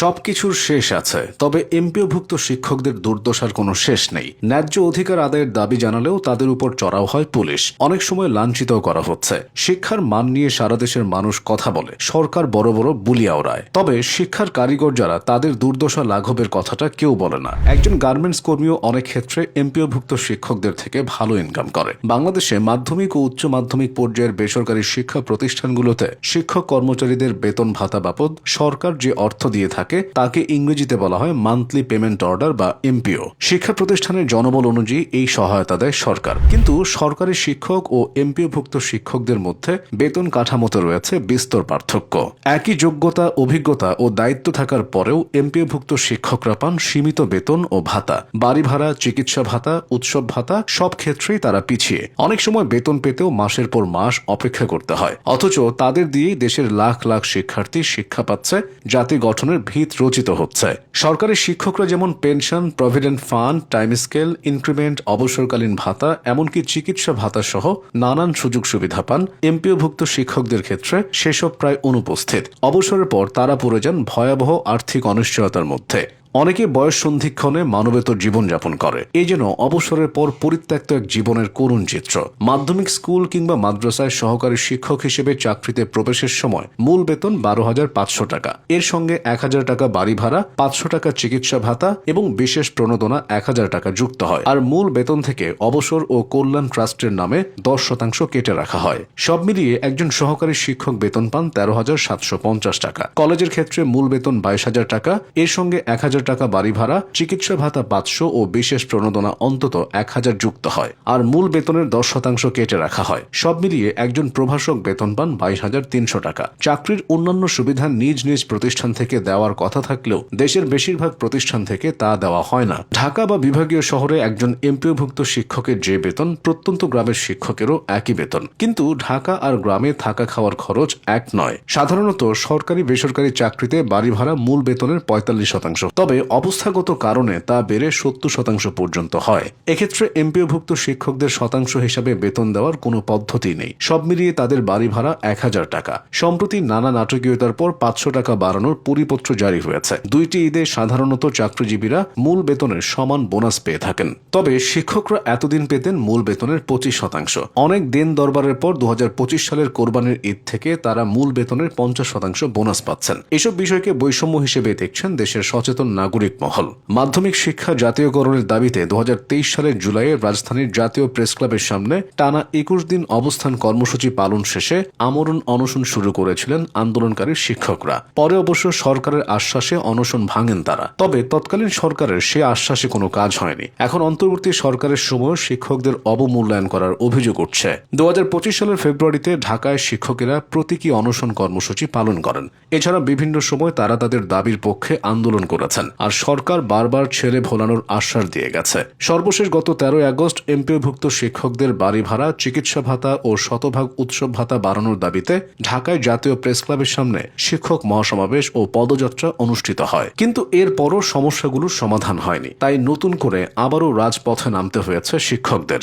সবকিছুর শেষ আছে, তবে এমপিওভুক্ত শিক্ষকদের দুর্দশার কোনো শেষ নেই। ন্যায্য অধিকার আদায়ের দাবি জানালেও তাদের উপর চড়াও হয় পুলিশ। অনেক সময় লাঞ্ছিত করা হচ্ছে। শিক্ষার মান নিয়ে সারা দেশের মানুষ কথা বলে। সরকার বড় বড় বুলিয়া ওড়ায় তবে শিক্ষার কারিগর যারা, তাদের দুর্দশা লাঘবের কথাটা কেউ বলে না। একজন গার্মেন্টস কর্মীও অনেক ক্ষেত্রে এমপিওভুক্ত শিক্ষকদের থেকে ভালো ইনকাম করে। বাংলাদেশে মাধ্যমিক ও উচ্চ মাধ্যমিক পর্যায়ের বেসরকারি শিক্ষা প্রতিষ্ঠানগুলোতে শিক্ষক কর্মচারীদের বেতন ভাতা বাবদ সরকার যে অর্থ দিয়ে থাকে তাকে ইংরেজিতে বলা হয় মান্থলি পেমেন্ট অর্ডার বা এমপিও শিক্ষা প্রতিষ্ঠানের জনবল অনুযায়ী এই সহায়তা দেয় সরকার। কিন্তু সরকারি শিক্ষক ও এমপিওভুক্ত শিক্ষকদের মধ্যে বেতন কাঠামোতে রয়েছে বিস্তর পার্থক্য। একই যোগ্যতা, অভিজ্ঞতা ও দায়িত্ব থাকার পরেও এমপিওভুক্ত শিক্ষকরা পান সীমিত বেতন ও ভাতা। বাড়ি ভাড়া, চিকিৎসা ভাতা, উৎসব ভাতা, সব ক্ষেত্রেই তারা পিছিয়ে। অনেক সময় বেতন পেতেও মাসের পর মাস অপেক্ষা করতে হয়। অথচ তাদের দিয়েই দেশের লাখ লাখ শিক্ষার্থী শিক্ষা পাচ্ছে। জাতি গঠনের ভিত রচিত হচ্ছে। সরকারি শিক্ষকরা যেমন pension, provident fund, time scale, increment, অবসরকালীন ভাতা, এমনকি চিকিৎসা ভাতা সহ নানান সুযোগ সুবিধা পান এমপিওভুক্ত শিক্ষকদের ক্ষেত্রে সেসব প্রায় অনুপস্থিত। অবসরের পর তারা পড়ে যান ভয়াবহ আর্থিক অনিশ্চয়তার মধ্যে। অনেকে বয়স সন্ধিক্ষণে মানবেতর জীবনযাপন করে। এই যেন অবসরের পর পরিত্যক্ত এক জীবনের করুণ চিত্র। মাধ্যমিক স্কুল কিংবা মাদ্রাসায় সহকারী শিক্ষক হিসেবে চাকরিতে প্রবেশের সময় মূল বেতন বারো হাজার পাঁচশো টাকা। এর সঙ্গে এক হাজার টাকা বাড়ি ভাড়া, পাঁচশো টাকা চিকিৎসা ভাতা এবং বিশেষ প্রণোদনা এক হাজার টাকা যুক্ত হয়। আর মূল বেতন থেকে অবসর ও কল্যাণ ট্রাস্টের নামে দশ শতাংশ কেটে রাখা হয়। সব মিলিয়ে একজন সহকারী শিক্ষক বেতন পান তেরো হাজার সাতশো পঞ্চাশ টাকা। কলেজের ক্ষেত্রে মূল বেতন বাইশ হাজার টাকা, এর সঙ্গে এক হাজার টাকা বাড়ি ভাড়া, চিকিৎসা ভাতা পাঁচশো ও বিশেষ প্রণোদনা অন্তত এক হাজার যুক্ত হয়। আর মূল বেতনের দশ শতাংশ কেটে রাখা হয়। সব মিলিয়ে একজন প্রভাষক বেতন পান বাইশ হাজার তিনশো টাকা। চাকরির অন্যান্য সুবিধা নিজ নিজ প্রতিষ্ঠান থেকে দেওয়ার কথা থাকলেও দেশের বেশিরভাগ প্রতিষ্ঠান থেকে তা দেওয়া হয় না। ঢাকা বা বিভাগীয় শহরে একজন এমপিওভুক্ত শিক্ষকের যে বেতন, প্রত্যন্ত গ্রামের শিক্ষকেরও একই বেতন। কিন্তু ঢাকা আর গ্রামে থাকা খাওয়ার খরচ এক নয়। সাধারণত সরকারি বেসরকারি চাকরিতে বাড়ি ভাড়া মূল বেতনের পঁয়তাল্লিশ শতাংশ। তবে অবস্থাগত কারণে তা বেড়ে সত্তর শতাংশ পর্যন্ত হয়। এক্ষেত্রে এমপিওভুক্ত শিক্ষকদের শতাংশ হিসাবে বেতন দেওয়ার কোনো পদ্ধতি নেই। সব মিলিয়ে তাদের বাড়ি ভাড়া এক হাজার টাকা। সম্প্রতি নানা নাটকীয়তার পর পাঁচশো টাকা বাড়ানোর পরিপত্র জারি হয়েছে। দুইটি ঈদে সাধারণত চাকরিজীবীরা মূল বেতনের সমান বোনাস পেয়ে থাকেন। তবে শিক্ষকরা এতদিন পেতেন মূল বেতনের পঁচিশ শতাংশ। অনেক দেন দরবারের পর দু হাজার পঁচিশ সালের কোরবানির ঈদ থেকে তারা মূল বেতনের পঞ্চাশ শতাংশ বোনাস পাচ্ছেন। এসব বিষয়কে বৈষম্য হিসেবে দেখছেন দেশের সচেতন নাগরিক মহল। মাধ্যমিক শিক্ষা জাতীয়করণের দাবিতে দু হাজার তেইশ সালের জুলাইয়ে রাজধানীর জাতীয় প্রেস ক্লাবের সামনে টানা একুশ দিন অবস্থান কর্মসূচি পালন শেষে আমরণ অনশন শুরু করেছিলেন আন্দোলনকারী শিক্ষকরা। পরে অবশ্য সরকারের আশ্বাসে অনশন ভাঙেন তারা। তবে তৎকালীন সরকারের সে আশ্বাসে কোনো কাজ হয়নি। এখন অন্তর্বর্তী সরকারের সময় শিক্ষকদের অবমূল্যায়ন করার অভিযোগ উঠছে। দু হাজার পঁচিশ সালের ফেব্রুয়ারিতে ঢাকায় শিক্ষকেরা প্রতীকী অনশন কর্মসূচি পালন করেন। এছাড়া বিভিন্ন সময় তারা তাদের দাবির পক্ষে আন্দোলন করেছেন। আর সরকার বারবার ছেড়ে ভোলানোর আশ্বাস দিয়ে গেছে। সর্বশেষ গত তেরোই আগস্ট এমপিওভুক্ত শিক্ষকদের বাড়ি ভাড়া, চিকিৎসা ভাতা ও শতভাগ উৎসব ভাতা বাড়ানোর দাবিতে ঢাকায় জাতীয় প্রেস ক্লাবের সামনে শিক্ষক মহাসমাবেশ ও পদযাত্রা অনুষ্ঠিত হয়। কিন্তু এরপরও সমস্যাগুলোর সমাধান হয়নি। তাই নতুন করে আবারও রাজপথে নামতে হয়েছে শিক্ষকদের।